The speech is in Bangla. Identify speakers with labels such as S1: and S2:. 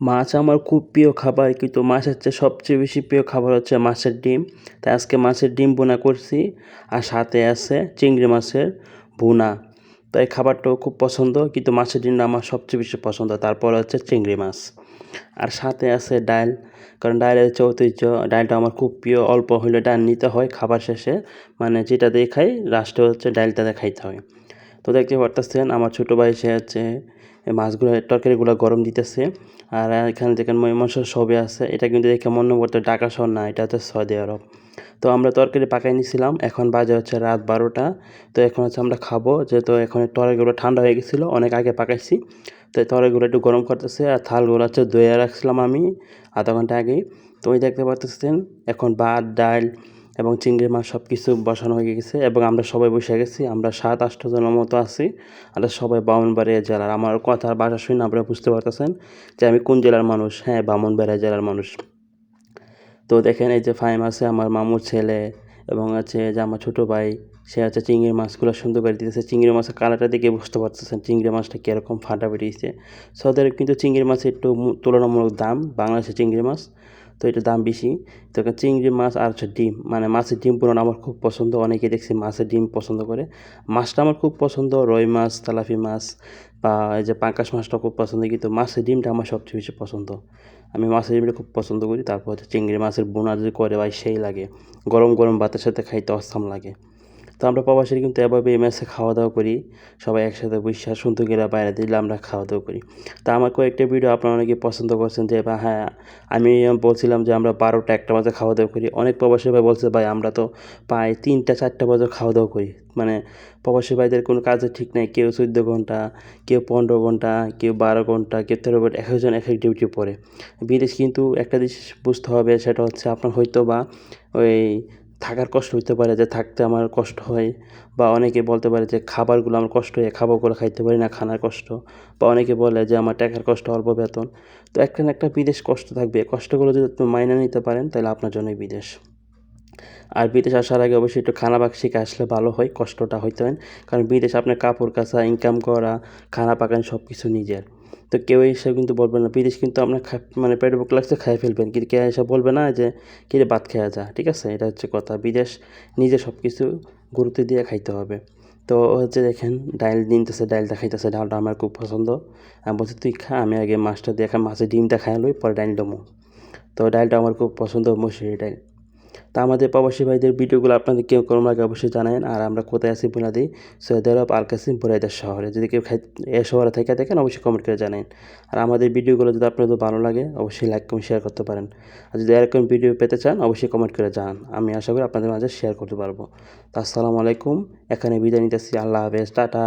S1: মাছ আমার খুব প্রিয় খাবার, কিন্তু মাছের চেয়ে সবচেয়ে বেশি প্রিয় খাবার হচ্ছে মাছের ডিম। তাই আজকে মাছের ডিম বোনা করছি, আর সাথে আছে চিংড়ি মাছের ভুনা। তো এই খাবারটাও খুব পছন্দ, কিন্তু মাছের ডিমটা আমার সবচেয়ে বেশি পছন্দ, তারপর হচ্ছে চিংড়ি মাছ। আর সাথে আছে ডাল, কারণ ডালের হচ্ছে ঐতিহ্য, ডালটা আমার খুব প্রিয়। অল্প হলে ডাল নিতে হয় খাবার শেষে মানে যেটা দিয়ে খাই, লাস্টে হচ্ছে ডালটাতে খাইতে হয়। তো দেখতে পারতেছেন, আমার ছোটো ভাই সে হচ্ছে মাছগুলো, তরকারিগুলো গরম দিতেছে। আর এখানে দেখেন মহিমাংস সবে আছে। এটা কিন্তু দেখে মনে করতে ঢাকা শহর না, এটা হচ্ছে সৌদি আরব। তো আমরা তরকারি পাকাই নিয়েছিলাম এখন বাজে হচ্ছে রাত বারোটা। তো এখন হচ্ছে আমরা খাব। যেহেতু এখন তরকারিগুলো ঠান্ডা হয়ে গেছিল, অনেক আগে পাকাইছি। তো তরকারিগুলো একটু গরম করতেছে। আর থালগুলো হচ্ছে দইয়ে রাখছিলাম আমি আধা ঘণ্টা আগেই। তো ওই দেখতে পারতেছেন, এখন ভাত, ডাল এবং চিংড়ি মাছ সব কিছু বসানো হয়ে গেছে এবং আমরা সবাই বসে গেছি, আমরা সাত, আটটা জনের মতো আছি। আমরা সবাই বামনবাড়িয়া জেলার। আমার কথার বাসা শুনে আপনারা বুঝতে পারতেছেন যে আমি কোন জেলার মানুষ। হ্যাঁ বামনবাড়িয়া জেলার মানুষ। তো দেখেন এই যে ফাইম আছে, আমার মামুর ছেলে এবং আছে যে আমার ছোটো ভাই, সে আছে চিংড়ি মাছগুলো সুন্দর করে দিতেছে। চিংড়ি মাছের কালারটা দেখে বুঝতে পারতেছেন চিংড়ি মাছটা কীরকম ফাটা বেরিয়েছে সৌদি আরব কিন্তু চিংড়ি মাছের একটু তুলনামূলক দাম, বাংলাদেশের চিংড়ি মাছ। তো এটা দাম বেশি। তো চিংড়ি মাছ আর হচ্ছে ডিম। মানে মাছের ডিম পুরনো আমার খুব পছন্দ অনেকে দেখছি মাছের ডিম পছন্দ করে। মাছটা আমার খুব পছন্দ, রই মাছ তালাফি মাছ বা এই যে পাঙ্কাশ মাছটা খুব পছন্দ, কিন্তু মাছের ডিমটা আমার সবচেয়ে বেশি পছন্দ। আমি মাছের ডিমটা খুব পছন্দ করি, তারপর হচ্ছে চিংড়ি মাছের বোনা যদি করে ভাই সেই লাগে। গরম গরম ভাতের সাথে খাইতে অসাম লাগে। তো আমরা প্রবাসীর কিন্তু এভাবে মেসে খাওয়া দাওয়া করি। সবাই একসাথে বসে সুন্দর করে বাইরে দিলে আমরা খাওয়া দাওয়া করি। তা আমার কয়েকটা ভিডিও আপনারা অনেকে পছন্দ করছেন যে বা হ্যাঁ আমি বলছিলাম যে, আমরা বারোটা একটা বাজে খাওয়া দাওয়া করি। অনেক প্রবাসী ভাই বলছে, ভাই, আমরা তো প্রায় তিনটা, চারটা বাজে খাওয়া দাওয়া করি। মানে প্রবাসী ভাইদের কোনো কাজে ঠিক নেই। কেউ চোদ্দ ঘণ্টা, কেউ পনেরো ঘণ্টা, কেউ বারো ঘণ্টা, কেউ তেরো ঘণ্টা, এক একজন এক এক ডিউটি পড়ে। বিদেশ কিন্তু একটা জিনিস বুঝতে হবে, সেটা হচ্ছে আপনার হয়তো বা ওই থাকার কষ্ট হইতে পারে, যে থাকতে আমার কষ্ট হয়, বা অনেকে বলতে পারে যে খাবারগুলো আমার কষ্ট হয় খাবারগুলো খাইতে পারি না, খানার কষ্ট, বা অনেকে বলে যে আমার টাকার কষ্ট অল্প বেতন। তো একটা না একটা বিদেশ কষ্ট থাকবে কষ্টগুলো যদি আপনি মাইনে নিতে পারেন, তাহলে আপনার জন্যই বিদেশ। আর বিদেশ আসার আগে অবশ্যই একটু খানা বাক শিখে আসলে ভালো হয়, কষ্টটা হইতে হয় কারণ বিদেশ আপনার কাপড় কাচা ইনকাম করা, খানা পাকান সব কিছু নিজের। তো কেউ এসে কিন্তু বলবে না। বিদেশ কিন্তু আপনার মানে পেটে বুক লাগছে খাই ফেলবেন। কিন্তু কেউ এসে বলবে না যে কিরে ভাত খেয়া যা। ঠিক আছে? এটা হচ্ছে কথা। বিদেশ নিজে সব কিছু গুরুত্ব দিয়ে খাইতে হবে। তো হচ্ছে দেখেন, ডাইল দিনতেছে ডাইলটা খাইতেছে, ডালটা আমার খুব পছন্দ। আমি বলছি, তুই খা, আমি আগে মাছটা দিয়ে খা, মাছের ডিমটা খাই লই, পরে ডাইল দমো তো ডাইলটা আমার খুব পছন্দ মসুরি ডাইল। তা আমাদের প্রবাসী ভাইদের ভিডিওগুলো আপনাদের কেউ কোনো লাগে অবশ্যই জানান আর আমরা কোথায় আছি বলে দিই, সৈয়দ আরব আল কাসিম বুরাইদার শহরে। যদি কেউ এ শহরে থেকে দেখেন, অবশ্যই কমেন্ট করে জানেন আর আমাদের ভিডিওগুলো যদি আপনাদের ভালো লাগে, অবশ্যই লাইক কমেন্ট শেয়ার করতে পারেন। আর যদি এরকম ভিডিও পেতে চান, অবশ্যই কমেন্ট করে জানান। আমি আশা করি আপনাদের মাঝে শেয়ার করতে পারব। তা আসসালামু আলাইকুম, এখানে বিদায় নিতেছি। আল্লাহ হাফেজ, টাটা।